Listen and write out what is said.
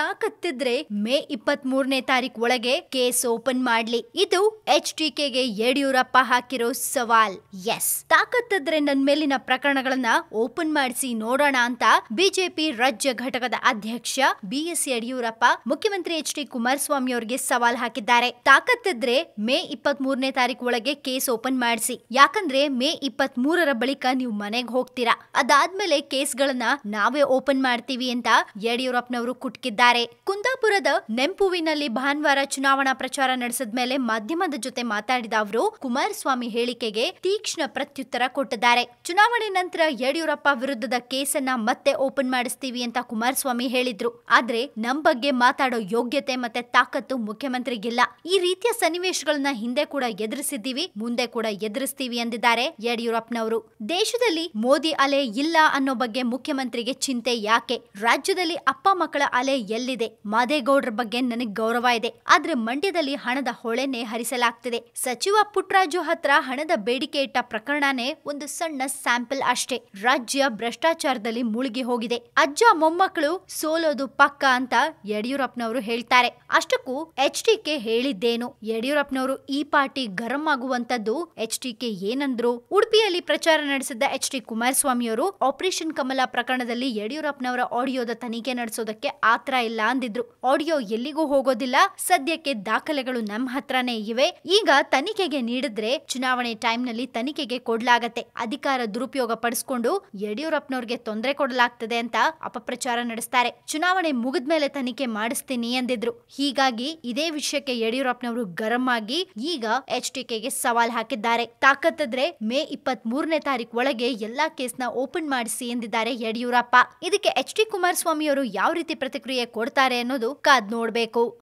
ತಾಕತ್ತಿದ್ರೆ ಮೇ ಇಪ್ಪತ್ತ್ ಮೂರನೇ ತಾರೀಕು ಒಳಗೆ ಕೇಸ್ ಓಪನ್ ಮಾಡ್ಲಿ. ಇದು ಎಚ್ ಡಿ ಕೆಗೆ ಯಡಿಯೂರಪ್ಪ ಹಾಕಿರೋ ಸವಾಲ್. ಎಸ್ ತಾಕತ್ತಿದ್ರೆ ನನ್ ಮೇಲಿನ ಪ್ರಕರಣಗಳನ್ನ ಓಪನ್ ಮಾಡಿಸಿ ನೋಡೋಣ ಅಂತ ಬಿಜೆಪಿ ರಾಜ್ಯ ಘಟಕದ ಅಧ್ಯಕ್ಷ ಬಿ ಎಸ್ ಯಡಿಯೂರಪ್ಪ, ಮುಖ್ಯಮಂತ್ರಿ ಎಚ್ ಡಿ ಕುಮಾರಸ್ವಾಮಿ ಅವರಿಗೆ ಸವಾಲ್ ಹಾಕಿದ್ದಾರೆ. ತಾಕತ್ತಿದ್ರೆ ಮೇ ಇಪ್ಪತ್ತ್ ಮೂರನೇ ತಾರೀಕು ಒಳಗೆ ಕೇಸ್ ಓಪನ್ ಮಾಡಿಸಿ. ಯಾಕಂದ್ರೆ ಮೇ ಇಪ್ಪತ್ತ್ ಮೂರರ ಬಳಿಕ ನೀವು ಮನೆಗೆ ಹೋಗ್ತೀರಾ. ಅದಾದ್ಮೇಲೆ ಕೇಸ್ಗಳನ್ನ ನಾವೇ ಓಪನ್ ಮಾಡ್ತೀವಿ ಅಂತ ಯಡಿಯೂರಪ್ಪನವರು ಕುಟ್ಕಿದ್ದಾರೆ. ಕುಂದಾಪುರದ ನೆಂಪುವಿನಲ್ಲಿ ಭಾನುವಾರ ಚುನಾವಣಾ ಪ್ರಚಾರ ನಡೆಸಿದ ಮೇಲೆ ಮಾಧ್ಯಮದ ಜೊತೆ ಮಾತಾಡಿದ ಅವರು, ಕುಮಾರಸ್ವಾಮಿ ಹೇಳಿಕೆಗೆ ತೀಕ್ಷ್ಣ ಪ್ರತ್ಯುತ್ತರ ಕೊಟ್ಟಿದ್ದಾರೆ. ಚುನಾವಣೆ ನಂತರ ಯಡಿಯೂರಪ್ಪ ವಿರುದ್ಧದ ಕೇಸನ್ನ ಮತ್ತೆ ಓಪನ್ ಮಾಡಿಸ್ತೀವಿ ಅಂತ ಕುಮಾರಸ್ವಾಮಿ ಹೇಳಿದ್ರು. ಆದ್ರೆ ನಮ್ ಬಗ್ಗೆ ಮಾತಾಡೋ ಯೋಗ್ಯತೆ ಮತ್ತೆ ತಾಕತ್ತು ಮುಖ್ಯಮಂತ್ರಿಗಿಲ್ಲ. ಈ ರೀತಿಯ ಸನ್ನಿವೇಶಗಳನ್ನ ಹಿಂದೆ ಕೂಡ ಎದುರಿಸಿದ್ದೀವಿ, ಮುಂದೆ ಕೂಡ ಎದುರಿಸ್ತೀವಿ ಎಂದಿದ್ದಾರೆ ಯಡಿಯೂರಪ್ಪನವರು. ದೇಶದಲ್ಲಿ ಮೋದಿ ಅಲೆ ಇಲ್ಲ ಅನ್ನೋ ಬಗ್ಗೆ ಮುಖ್ಯಮಂತ್ರಿಗೆ ಚಿಂತೆ ಯಾಕೆ? ರಾಜ್ಯದಲ್ಲಿ ಅಪ್ಪ ಮಕ್ಕಳ ಅಲೆ ಎಲ್ಲಿದೆ? ಮಾದೇಗೌಡರ ಬಗ್ಗೆ ನನಗೆ ಗೌರವ ಇದೆ. ಆದ್ರೆ ಮಂಡ್ಯದಲ್ಲಿ ಹಣದ ಹೊಳೆನೆ ಹರಿಸಲಾಗ್ತಿದೆ. ಸಚಿವ ಪುಟ್ರಾಜು ಹತ್ರ ಹಣದ ಬೇಡಿಕೆ ಇಟ್ಟ ಪ್ರಕರಣನೇ ಒಂದು ಸಣ್ಣ ಸ್ಯಾಂಪಲ್ ಅಷ್ಟೇ. ರಾಜ್ಯ ಭ್ರಷ್ಟಾಚಾರದಲ್ಲಿ ಮುಳುಗಿ ಹೋಗಿದೆ. ಅಜ್ಜ ಮೊಮ್ಮಕ್ಕಳು ಸೋಲೋದು ಪಕ್ಕ ಅಂತ ಯಡಿಯೂರಪ್ಪನವರು ಹೇಳ್ತಾರೆ. ಅಷ್ಟಕ್ಕೂ ಎಚ್ ಡಿ ಕೆ ಹೇಳಿದ್ದೇನು. ಯಡಿಯೂರಪ್ಪನವರು ಈ ಪಾರ್ಟಿ ಗರಂ ಆಗುವಂತದ್ದು ಎಚ್ ಡಿ ಕೆ ಏನಂದ್ರು. ಉಡುಪಿಯಲ್ಲಿ ಪ್ರಚಾರ ನಡೆಸಿದ್ದ ಎಚ್ ಡಿ ಕುಮಾರಸ್ವಾಮಿಯವರು ಆಪರೇಷನ್ ಕಮಲ ಪ್ರಕರಣದಲ್ಲಿ ಯಡಿಯೂರಪ್ಪನವರ ಆಡಿಯೋದ ತನಿಖೆ ನಡೆಸೋದಕ್ಕೆ ಆತರ ಇಲ್ಲ ಅಂದಿದ್ರು. ಆಡಿಯೋ ಎಲ್ಲಿಗೂ ಹೋಗೋದಿಲ್ಲ. ಸದ್ಯಕ್ಕೆ ದಾಖಲೆಗಳು ನಮ್ಮ ಹತ್ರನೇ ಇವೆ. ಈಗ ತನಿಖೆಗೆ ನೀಡಿದ್ರೆ ಚುನಾವಣೆ ಟೈಮ್ನಲ್ಲಿ ತನಿಖೆಗೆ ಕೊಡ್ಲಾಗತ್ತೆ. ಅಧಿಕಾರ ದುರುಪಯೋಗ ಪಡಿಸ್ಕೊಂಡು ಯಡಿಯೂರಪ್ಪನವ್ರಿಗೆ ತೊಂದರೆ ಕೊಡಲಾಗ್ತದೆ ಅಂತ ಅಪಪ್ರಚಾರ ನಡೆಸ್ತಾರೆ. ಚುನಾವಣೆ ಮುಗಿದ್ಮೇಲೆ ತನಿಖೆ ಮಾಡಿಸ್ತೀನಿ ಎಂದಿದ್ರು ಹೀಗಾಗಿ ಇದೇ ವಿಷಯಕ್ಕೆ ಯಡಿಯೂರಪ್ಪನವರು ಗರಂ ಆಗಿ ಈಗ ಎಚ್ ಡಿಕೆಗೆ ಸವಾಲ್ ಹಾಕಿದ್ದಾರೆ. ತಾಕತ್ತಿದ್ರೆ ಮೇ ಇಪ್ಪತ್ತ್ ಮೂರನೇ ತಾರೀಕು ಒಳಗೆ ಎಲ್ಲಾ ಕೇಸ್ನ ಓಪನ್ ಮಾಡಿಸಿ ಎಂದಿದ್ದಾರೆ ಯಡಿಯೂರಪ್ಪ. ಇದಕ್ಕೆ ಎಚ್ ಡಿ ಕುಮಾರಸ್ವಾಮಿ ಅವರು ಯಾವ ರೀತಿ ಪ್ರತಿಕ್ರಿಯೆ ಕೊಡ್ತಾರೆ ಅನ್ನೋದು ಕಾದ್ ನೋಡ್ಬೇಕು.